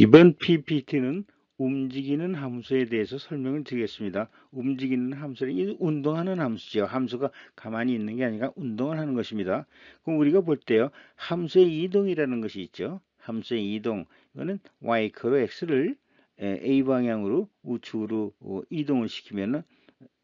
이번 PPT는 움직이는 함수에 대해서 설명을 드리겠습니다. 움직이는 함수는 이 운동하는 함수죠. 함수가 가만히 있는 게 아니라 운동을 하는 것입니다. 그럼 우리가 볼 때요. 함수의 이동이라는 것이 있죠. 함수의 이동. 이거는 y 로 x를 a 방향으로 우측으로 어, 이동을 시키면은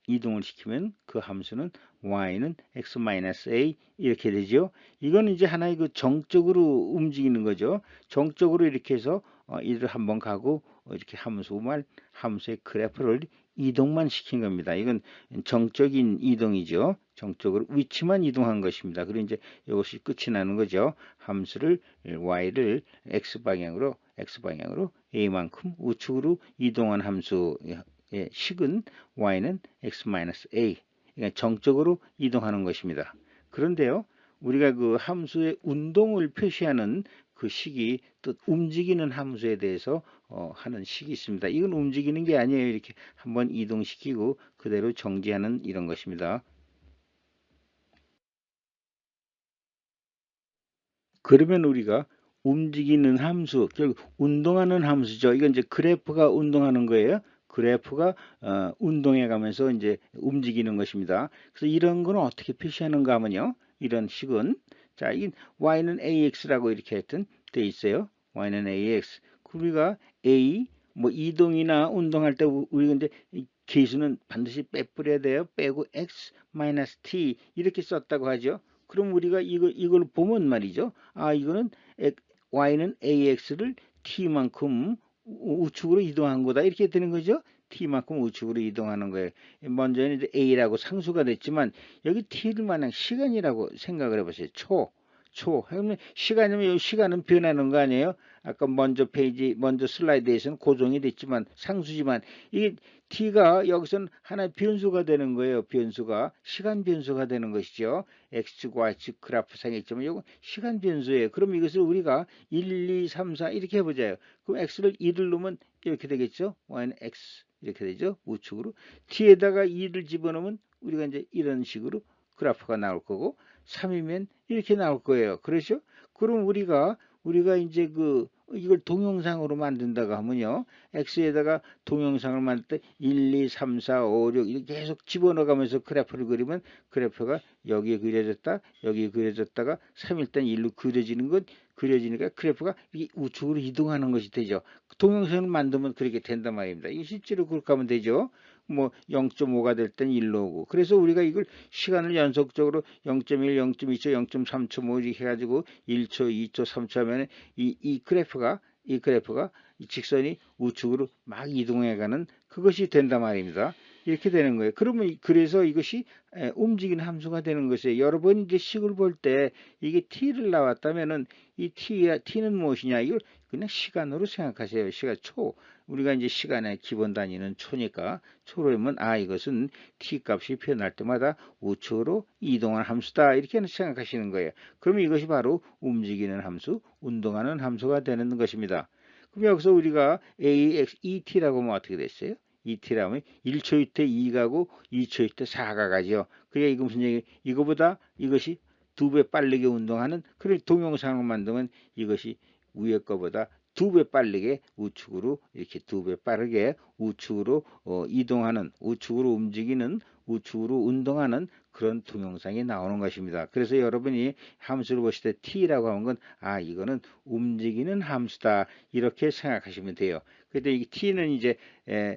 이동을 시키면 그 함수는 y는 x-a 이렇게 되죠. 이거는 이제 하나의 그 정적으로 움직이는 거죠. 정적으로 이렇게 해서 어, 이를 한번 가고 어, 이렇게 함수만 함수의 그래프를 이동만 시킨 겁니다. 이건 정적인 이동이죠. 정적으로 위치만 이동한 것입니다. 그리고 이제 이것이 끝이 나는 거죠. 함수를 y를 x 방향으로 x 방향으로 a만큼 우측으로 이동한 함수의 식은 y는 x-a 그러니까 정적으로 이동하는 것입니다. 그런데요. 우리가 그 함수의 운동을 표시하는 그 식이 또 움직이는 함수에 대해서 어, 하는 식이 있습니다. 이건 움직이는 게 아니에요. 이렇게 한번 이동시키고 그대로 정지하는 이런 것입니다. 그러면 우리가 움직이는 함수, 결국 운동하는 함수죠. 이건 이제 그래프가 운동하는 거예요. 그래프가 어, 운동해 가면서 이제 움직이는 것입니다. 그래서 이런 거는 어떻게 표시하는가 하면요. 이런 식은 자, 이 y는 ax라고 이렇게 했던 돼 있어요. y는 ax. 우리가 a 뭐 이동이나 운동할 때 우리가 이제 계수는 반드시 빼버려야 돼요. 빼고 x 마이너스 t 이렇게 썼다고 하죠. 그럼 우리가 이거 이걸 보면 말이죠. 아 이거는 y는 ax를 t만큼 우측으로 이동한 거다 이렇게 되는 거죠. T만큼 우측으로 이동하는 거예요. 먼저는 이제 a라고 상수가 됐지만 여기 t를 만약 시간이라고 생각을 해보세요. 초, 초. 그러면 시간이면 시간은 변하는 거 아니에요? 아까 먼저 페이지, 먼저 슬라이드에서는 고정이 됐지만 상수지만 이게 t가 여기서는 하나의 변수가 되는 거예요. 변수가 시간 변수가 되는 것이죠. x축, y축 그래프상에 있지만 이거 시간 변수예요. 그럼 이것을 우리가 1, 2, 3, 4 이렇게 해보자요. 그럼 x를 2를 놓으면 이렇게 되겠죠. y는 x 이렇게 되죠. 우측으로. t에다가 2를 집어넣으면 우리가 이제 이런 식으로 그래프가 나올 거고 3이면 이렇게 나올 거예요. 그렇죠? 그럼 우리가 우리가 이제 그 이걸 동영상으로 만든다고 하면요. X에다가 동영상을 만들 때 1, 2, 3, 4, 5, 6 이렇게 계속 집어넣어가면서 그래프를 그리면 그래프가 여기에 그려졌다, 여기에 그려졌다가 3일 단 1로 그려지는 건 그려지니까 그래프가 이 우측으로 이동하는 것이 되죠. 동영상을 만들면 그렇게 된단 말입니다. 이 실제로 그렇게 하면 되죠. 뭐 0.5가 될 땐 1로 오고 그래서 우리가 이걸 시간을 연속적으로 0.1, 0.2초, 0.3초 뭐 이렇게 해가지고 1초, 2초, 3초 하면 이, 이 그래프가 이 그래프가 이 직선이 우측으로 막 이동해가는 그것이 된단 말입니다. 이렇게 되는 거예요. 그러면 그래서 이것이 움직이는 함수가 되는 것이에요. 여러분 이제 식을 볼 때 이게 t를 나왔다면은 이 t, t는 무엇이냐 이걸 그냥 시간으로 생각하세요. 시간 초. 우리가 이제 시간의 기본 단위는 초니까 초로 하면 아 이것은 t 값이 변할 때마다 우측으로 이동하는 함수다 이렇게 생각하시는 거예요. 그러면 이것이 바로 움직이는 함수, 운동하는 함수가 되는 것입니다. 그럼 여기서 우리가 ax, et라고 하면 어떻게 됐어요? Et라면 1초일 때 2가고 2초일 때 4가 가죠. 그게 이거 무슨 얘기? 이거보다 이것이 두 배 빠르게 운동하는 그런 동영상을 만들면 이것이 위에 거보다 두 배 빠르게 우측으로 이렇게 두 배 빠르게 우측으로 어, 이동하는 우측으로 움직이는 우측으로 운동하는 그런 동영상이 나오는 것입니다. 그래서 여러분이 함수를 보실 때 t라고 하는 건 아 이거는 움직이는 함수다 이렇게 생각하시면 돼요. 근데 이 t는 이제 에,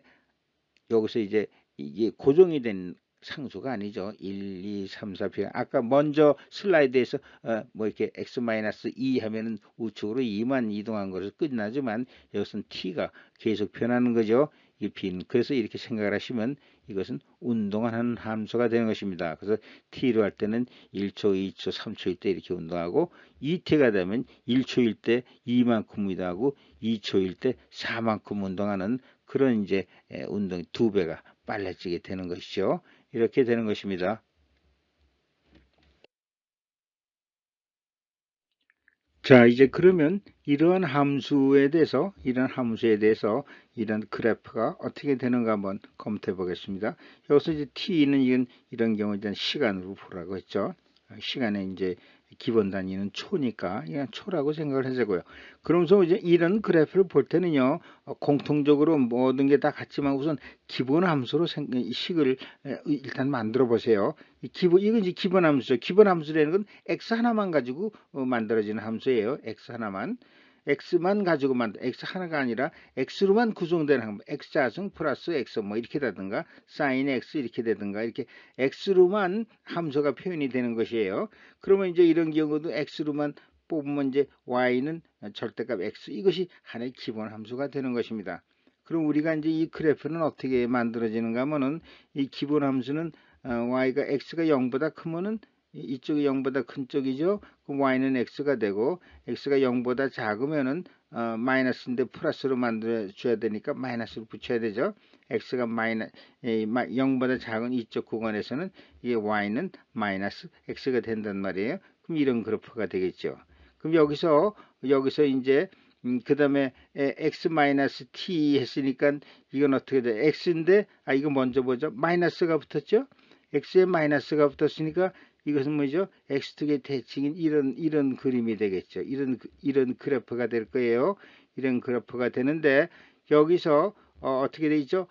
여기서 이제 이게 고정이 된 상수가 아니죠. 1, 2, 3, 4, 5. 아까 먼저 슬라이드에서 어, 뭐 이렇게 x-2 하면은 우측으로 2만 이동한 것으로 끝나지만 여기서는 t가 계속 변하는 거죠. 이 빈. 그래서 이렇게 생각을 하시면 이것은 운동하는 함수가 되는 것입니다. 그래서 t로 할 때는 1초, 2초, 3초일 때 이렇게 운동하고 2t가 되면 1초일 때 2만큼 이동하고 2초일 때 4만큼 운동하는 그런 이제 운동 두 배가 빨라지게 되는 것이죠. 이렇게 되는 것입니다. 자 이제 그러면 이러한 함수에 대해서 이런 함수에 대해서 이런 그래프가 어떻게 되는가 한번 검토해 보겠습니다. 여기서 이제 t는 이런 경우 이제 시간으로 보라고 했죠. 시간에 이제 기본 단위는 초니까 그냥 초라고 생각을 하자고요. 그러면서 이제 이런 그래프를 볼 때는요 어, 공통적으로 모든 게 다 같지만 우선 기본 함수로 생, 이 식을 에, 일단 만들어 보세요. 이 기본 이건 이제 기본 함수죠. 기본 함수라는 건 x 하나만 가지고 어, 만들어지는 함수예요. x 하나만. X만 가지고 만든 x 하나가 아니라 x로만 구성된 함수 x 자승 플러스 x 뭐 이렇게 되든가 사인 x 이렇게 되든가 이렇게 x로만 함수가 표현이 되는 것이에요. 그러면 이제 이런 경우도 x로만 뽑으면 이제 y는 절대값 x 이것이 하나의 기본 함수가 되는 것입니다. 그럼 우리가 이제 이 그래프는 어떻게 만들어지는가 하면은 이 기본 함수는 어, y가 x가 0보다 크면은 이- 이쪽이 0보다 큰 쪽이죠. 그럼 y는 x가 되고 x가 0보다 작으면은 어, 마이너스인데 플러스로 만들어 줘야 되니까 마이너스를 붙여야 되죠. x가 마이너 이, 마- 0보다 작은 이쪽 구간에서는 이 y는 마이너스 x가 된단 말이에요. 그럼 이런 그래프가 되겠죠. 그럼 여기서 여기서 이제 음, 그 다음에 x 마이너스 t 했으니까 이건 어떻게 돼? x인데 아 이거 먼저 보죠. 마이너스가 붙었죠. X에 마이너스가 붙었으니까 이것은 뭐죠? x축의 대칭인 이런 이런 그림이 되겠죠. 이런 그- 이런 그래프가 될 거예요. 이런 그래프가 되는데 여기서 어, 어떻게 돼 있죠?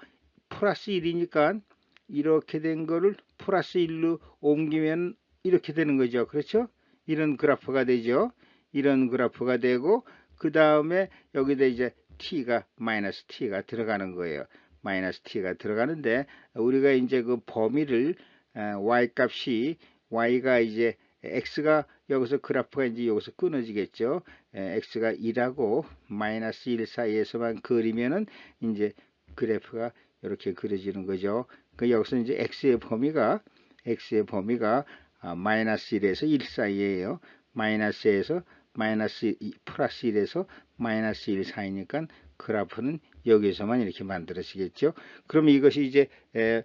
플러스 1이니까 이렇게 된 거를 플러스 1로 옮기면 이렇게 되는 거죠. 그렇죠? 이런 그래프가 되죠. 이런 그래프가 되고 그 다음에 여기다 이제 t가 마이너스 t가 들어가는 거예요. 마이너스 t가 들어가는데 우리가 이제 그 범위를 어, y 값이 y가 이제 x가 여기서 그래프가 이제 여기서 끊어지겠죠. 에, x가 1하고 마이너스 1 사이에서만 그리면은 이제 그래프가 이렇게 그려지는 거죠. 그 여기서 이제 x의 범위가 x의 범위가 아, 마이너스 1에서 1 사이에요. 마이너스에서 마이너스 2, 플러스 1에서 마이너스 1 사이니까 그래프는 여기서만 이렇게 만들어지겠죠. 그럼 이것이 이제 에,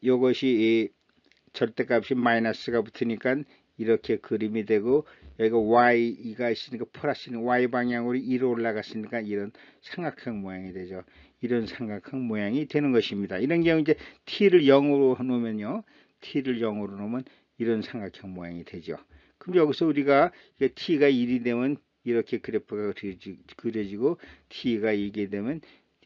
이것이 이 절대값이 마이너스가 붙으니까 이렇게 그림이 되고 여기가 y가 있으니까 플러스는 y 방향으로 1로 올라갔으니까 이런 삼각형 모양이 되죠. 이런 삼각형 모양이 되는 것입니다. 이런 경우 이제 t를 0으로 놓으면요. t를 0으로 놓으면 이런 삼각형 모양이 되죠. 그럼 여기서 우리가 t가 1이 되면 이렇게 그래프가 그려지, 그려지고 t가 2게 되면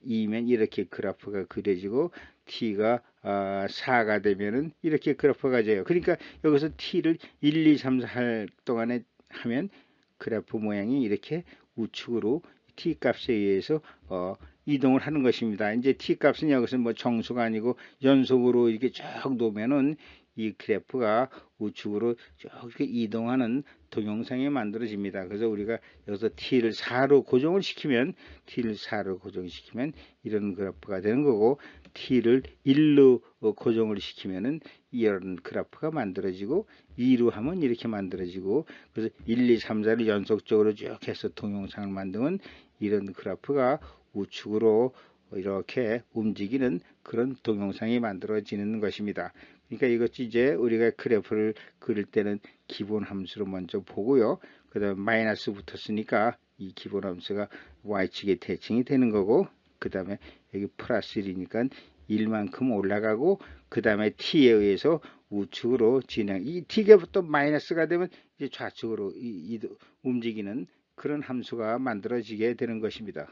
2면 이렇게 그래프가 그려지고 t가 아, 4가 되면은 이렇게 그래프가 져요. 그러니까 여기서 t를 1, 2, 3, 4 할 동안에 하면 그래프 모양이 이렇게 우측으로 t 값에 의해서 어, 이동을 하는 것입니다. 이제 t 값은 여기서 뭐 정수가 아니고 연속으로 이렇게 쭉 놓으면은 이 그래프가 우측으로 쭉 이동하는 동영상이 만들어집니다. 그래서 우리가 여기서 t를 4로 고정을 시키면 t를 4로 고정시키면 이런 그래프가 되는 거고 t를 1로 고정을 시키면은 이런 그래프가 만들어지고 2로 하면 이렇게 만들어지고 그래서 1, 2, 3, 4를 연속적으로 쭉 해서 동영상을 만들면 이런 그래프가 우측으로 이렇게 움직이는 그런 동영상이 만들어지는 것입니다. 그러니까 이것이 이제 우리가 그래프를 그릴 때는 기본 함수로 먼저 보고요. 그 다음에 마이너스 붙었으니까 이 기본 함수가 y축의 대칭이 되는 거고 그 다음에 여기 플러스 1이니까 1만큼 올라가고 그 다음에 t에 의해서 우측으로 진행 이 t가 또 마이너스가 되면 이제 좌측으로 이, 이, 움직이는 그런 함수가 만들어지게 되는 것입니다.